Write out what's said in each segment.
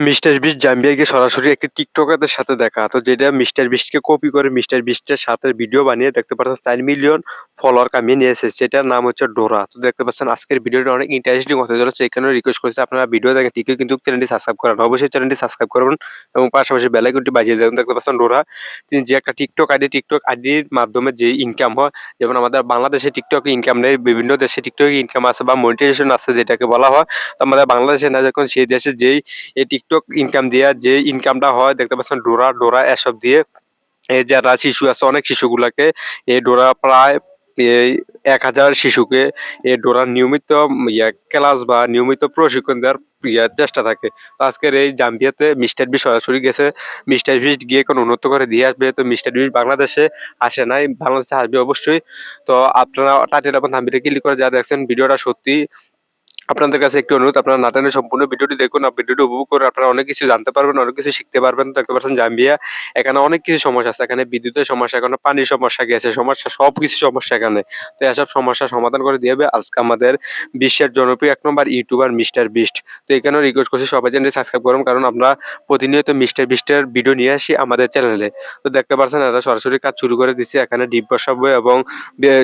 Mister beast জাম্বিয়াকে সরাসরি একটি টিকটকারদের সাথে দেখা। তো যেটা মিস্টার বিস্টকে কপি করে মিস্টার বিস্টের সাথে ভিডিও বানিয়ে দেখতে পাচ্ছেন চার মিলিয়ন ফলোয়ার কামিয়ে নিয়ে এসেছে। যেটার নাম হচ্ছে ডোরা। তো দেখতে পাচ্ছেন আজকের ভিডিওটা অনেক ইন্টারেস্টিং হতে চলেছে। এখানে রিকোয়েস্ট করেছে আপনারা ভিডিও দেখেন ঠিকই কিন্তু চ্যানেলটি সাবস্ক্রাইব করেন। অবশ্যই চ্যানেলটি সাবস্ক্রাইব করবেন এবং পাশাপাশি বেলাইকনটি বাজিয়ে দেবেন। দেখতে পাচ্ছেন ডোরা, তিনি যে একটা টিকটক আইডি, টিকটক আইডির মাধ্যমে যে ইনকাম হয়, যেমন আমাদের বাংলাদেশে টিকটক ইনকাম নেই, বিভিন্ন দেশে টিকটক ইনকাম আছে বা মনিটাইজেশন আছে যেটাকে বলা হয়, তো আমাদের বাংলাদেশে না যখন সেই দেশে যেই এই টিকটক ইনকাম দিয়া যে ইনকামটা হয়, দেখতে পাচ্ছেন ডোরা ডোরা এসব দিয়ে, এই যারা শিশু আছে, অনেক শিশুগুলাকে এই ডোরা প্রায় এক হাজার শিশুকে এই ডোরার নিয়মিত ক্লাস বা নিয়মিত প্রশিক্ষণ দেওয়ার ইয়ার চেষ্টা থাকে। তো আজকের এই জাম্বিয়াতে মিস্টার বি সরাসরি গেছে। মিস্টার বিশ গিয়ে কোনো উন্নত করে দিয়ে আসবে, তো মিস্টার বিশ বাংলাদেশে আসে নাই, বাংলাদেশে আসবে অবশ্যই। তো আপনারা টাইটেল এবং থাম্বিতে ক্লিক করে যা দেখছেন, ভিডিওটা সত্যি আপনাদের কাছে একটু অনুরোধ, আপনারা নাটানের সম্পূর্ণ ভিডিওটি দেখুন আর ভিডিওটি উপভোগ করে আপনারা অনেক কিছু জানতে পারবেন, অনেক কিছু শিখতে পারবেন। দেখতে পাচ্ছেন জাম্বিয়া, এখানে অনেক কিছু সমস্যা আছে। এখানে বিদ্যুতের সমস্যা, এখানে পানির সমস্যা গ্যাসের সমস্যা সব কিছু সমস্যা এখানে। তো এসব সমস্যা সমাধান করে দিয়ে হবে আজকে আমাদের বিশ্বের জনপ্রিয় এক নম্বর ইউটিউবার মিস্টার বিস্ট। তো এখানেও রিকোয়েস্ট করছি সবাই চ্যানেলটি সাবস্ক্রাইব করুন, কারণ আমরা প্রতিনিয়ত মিস্টার বিস্টের ভিডিও নিয়ে আসি আমাদের চ্যানেলে তো দেখতে পাচ্ছেন, এরা সরাসরি কাজ শুরু করে দিচ্ছে। এখানে ডিপ বসাবো এবং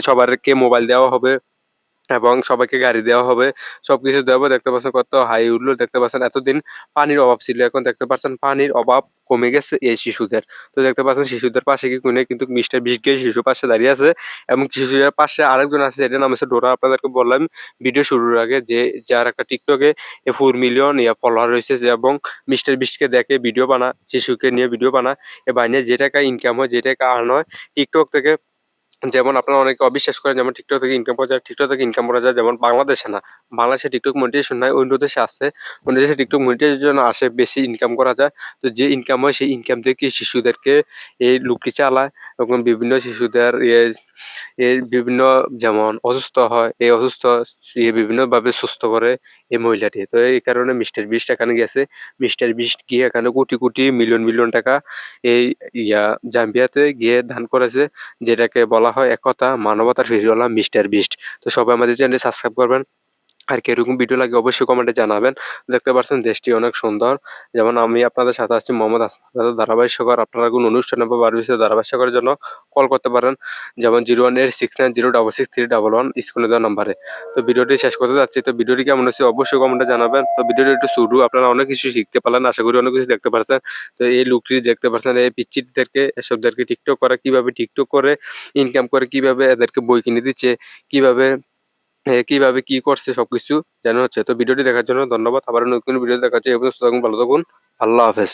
সবারকে মোবাইল দেওয়া হবে। এবং সবাইকে গাড়ি দেওয়া হবে। সবকিছু দেওয়া হবে। দেখতে পাচ্ছেন কত হাই উঠল। দেখতে পাচ্ছেন এতদিন পানির অভাব ছিল। এখন দেখতে পাচ্ছেন পানির অভাব কমে গেছে এই শিশুদের। তো দেখতে পাচ্ছেন শিশুদের পাশে কি কোনে কিন্তু মিস্টার বিশ গিয়ে শিশু পাশে দাঁড়িয়ে আছে এবং শিশুদের পাশে আরেকজন আছে, যেটার নাম হচ্ছে ডোরা। আপনাদেরকে বললাম ভিডিও শুরুর আগে যে যার একটা টিকটকে ফোর মিলিয়ন ইয়া ফলোয়ার রয়েছে এবং মিস্টার বিশকে দেখে ভিডিও বানা, শিশুকে নিয়ে ভিডিও বানা। এ বানিয়ে যে টাকা ইনকাম হয়, যে টাকা আর্ন হয় টিকটক থেকে যেমন আপনারা অনেকে অবিশ্বাস করেন, যেমন টিকটক থেকে ইনকাম করা যায় টিকটক থেকে ইনকাম করা যায়, যেমন বাংলাদেশে না। বাংলাদেশে টিকটক মনিটাইজেশন নাই অন্য দেশে আছে। অন্য দেশে টিকটক মনিটাইজেশন আসে বেশি ইনকাম করা যায়। তো যে ইনকাম হয় সেই ইনকাম থেকে শিশুদেরকে এই লুকি চালায় এবং বিভিন্ন শিশুদের এই বিভিন্ন যেমন অসুস্থ হয়, এই অসুস্থ বিভিন্নভাবে সুস্থ করে এই মহিলাটি। তো এই কারণে মিস্টার বিস্ট এখানে গেছে। মিস্টার বিস্ট গিয়ে এখানে কোটি কোটি, মিলিয়ন মিলিয়ন টাকা এই ইয়া জাম্বিয়াতে গিয়ে দান করেছে, যেটাকে বলা হয় একতা মানবতার ফিরিওয়ালা মিস্টার বিস্ট। তো সবাই আমাদের চ্যানেলটি সাবস্ক্রাইব করবেন। আর কীরকম ভিডিও লাগে অবশ্যই কমেন্টে জানাবেন। দেখতে পাচ্ছেন দেশটি অনেক সুন্দর। যেমন আমি আপনাদের সাথে আছি মোহাম্মদ হাসান। ধারাবাহিকর আপনারা কোনো অনুষ্ঠানে বা বারবিশে ধারাবাহিকরের জন্য কল করতে পারেন। যেমন zero one eight six nine zero double six three double one স্ক্রিনে দেওয়া নাম্বারে তো ভিডিওটি শেষ করতে যাচ্ছি। তো ভিডিওটি কেমন হচ্ছে অবশ্যই কমেন্টে জানাবেন। তো ভিডিওটি একটু শুরু, আপনারা অনেক কিছু শিখতে পারলেন, আশা করি অনেক কিছু দেখতে পারছেন। তো এই লুকটি দেখতে পাচ্ছেন এই পিচ্চিদেরকে, এসবদেরকে টিকটক করা, কীভাবে টিকটক করে ইনকাম করে, কীভাবে এদেরকে বই কিনে দিচ্ছে, কীভাবে কীভাবে কি করছে সবকিছু জানা হচ্ছে। তো ভিডিওটি দেখার জন্য ধন্যবাদ। আবার নতুন ভিডিও দেখাচ্ছে এবং ভালো থাকুন। আল্লাহ হাফেজ।